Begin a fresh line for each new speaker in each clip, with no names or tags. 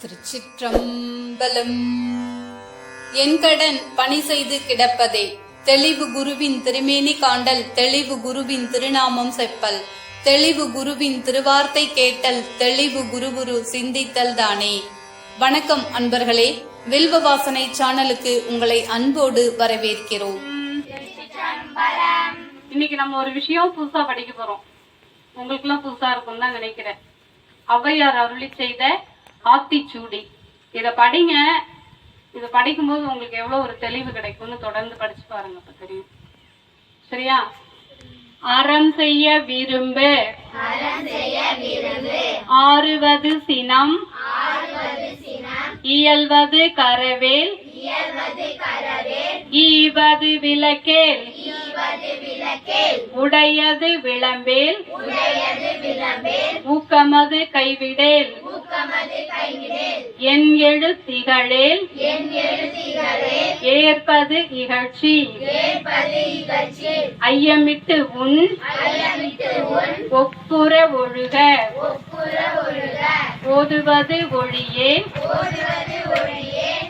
திருச்சிற்றம்பலம் என் கடன் பணி செய்து கிடப்பதே தெளிவு குருவின் திருமேனி காண்டல் தெளிவு குருவின் திருநாமம் செப்பல் தெளிவு குருவின் திருவார்த்தை கேட்டல் தெளிவு குருகுரு சிந்தித்தல் தானே வணக்கம் அன்பர்களே வில்வ வாசனை சேனலுக்கு உங்களை அன்போடு வரவேற்கிறோம்
இன்னைக்கு நம்ம ஒரு விஷயம் புதுசா படிக்க போறோம் உங்களுக்கு எல்லாம் புதுசா இருக்கும் தான் நினைக்கிறேன் ஔவையார் அருளி செய்த ஆத்திச்சூடி இத படிங்க இத படிக்கும்போது உங்களுக்கு எவ்வளவு ஒரு தெளிவு கிடைக்கும்னு தொடர்ந்து படிச்சு பாருங்க அப்ப தெரியும் சரியா அறம் செய்ய விரும்பு ஆறுவது சினம் இயல்வது கரவேல் ஈவது விளக்கேல் உடையது விளம்பேல் ஊக்கமது கைவிடேல் என் எழுத்திகளேல் ஏற்பது இகழ்ச்சி ஐயமிட்டு உன் ஒப்புற ஒழுக ஓதுவது ஒளியே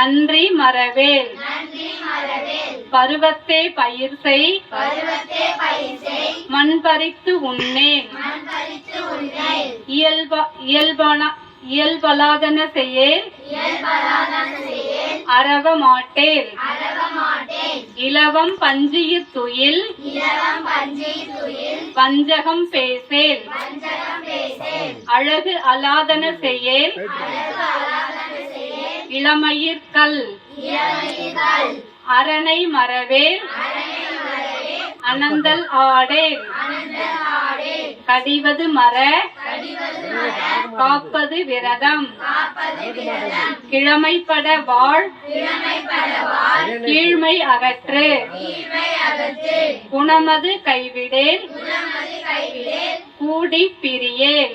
நன்றி மறவேல் பருவத்தை பயிர் செய் மண் பறித்து உண்ணேன் இயல்பான இயல்பலாதன செய்யேன் அறவ மாட்டேன் இலவம் பஞ்சிய துயில் வஞ்சகம் பேசேன் அழகு அலாதன செய்யேன் கல் அரணை மரவே அனந்தல் ஆடே கடிவது மர காப்பது விரதம் கிழமைப்பட வாழ் கீழ்மை அகற்று குணமது கைவிடேன் கூடி பிரியேன்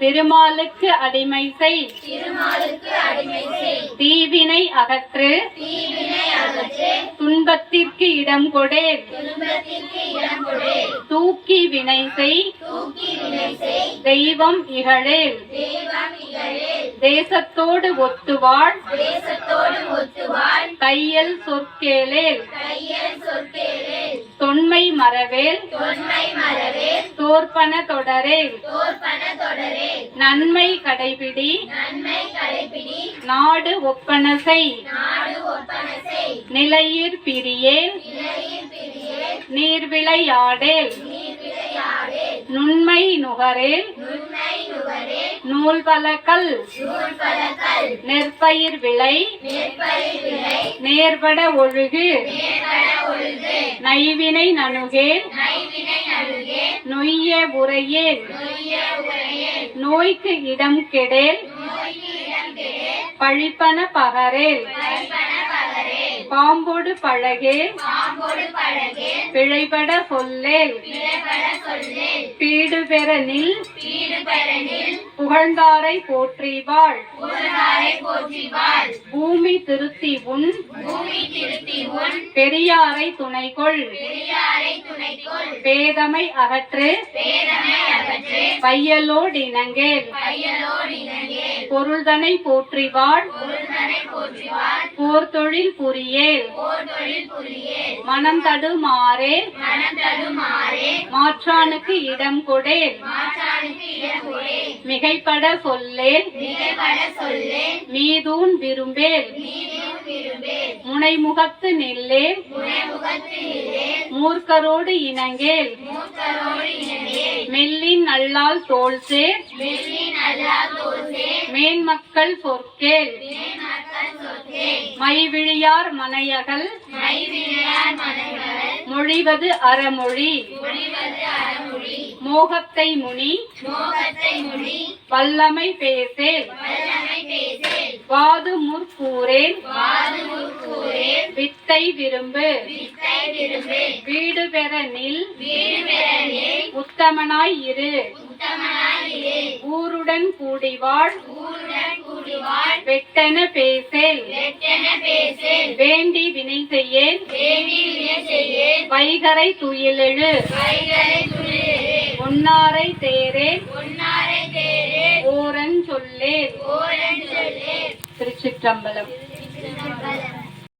பெருமாளுக்கு அடிமை செய் தீவினை அகற்று துன்பத்திற்கு இடம் கொடு தூக்கி வினை செய் தெய்வம் இகழே தேசத்தோடு ஒத்துவாள் கையல் சொற்கேளே தொன்மை மரவேல் தோற்பன தொடரே நன்மை கடைபிடி நாடு ஒப்பனசை நிலையீர் பிரியேன் நீர்விளையாடேல் நுண்மை நுகரேல் நூல்பலக்கல் நெற்பயிர் விளை நேர்பட ஒழுகு நைவினை நணுகேன் நொய்ய உரையேன் நோய்க்கு இடம் கெடேல் பழிப்பன பகரேல் பாம்போடு பழகேல் பிழைபட சொல்லேன் பீடு பெற நில் புகழ்ந்தாரை போற்றிவாள் பூமி திருத்தி உன் பெரியாரை துணை கொள் பேதமை அகற்று இணங்கேன் பொருள்தனை போற்றிவாள் போர்த்தொழில் புரியே மனம் தடுமாறே மாற்றானுக்கு இடம் கொடே மிகைப்பட சொல்லேன் மீதூன் விரும்பேன் முனைமுகத்து நெல்லே மூர்க்கரோடு இணங்கேல் மெல்லின் நல்லால் நல்லால் தோல்சே மேன்மக்கள் மை விழியார் மனையகல் மொழிவது அறமொழி மோகத்தை முனி வல்லமை பேசே வாது முற்கூரேன் வித்தை விரும்பு வீடு பெற நில் உத்தமனாய் இரு ஊருடன் கூடிவாழ்
கூடுவான்
வெட்டன பேசேல்
வெட்டன பேசேல்
வேண்டி வினை செய்யேன்
வேண்டி வினை செய்யேன்
வைகரை துயிலெழு
வைகரை துயிலெழு
ஒன்னாரை தேரேன்
ஒன்னாரை தேரேன்
ஓரன் சொல்லேன்
ஓரன் சொல்லேன்
திருச்சிற்றம்பலம்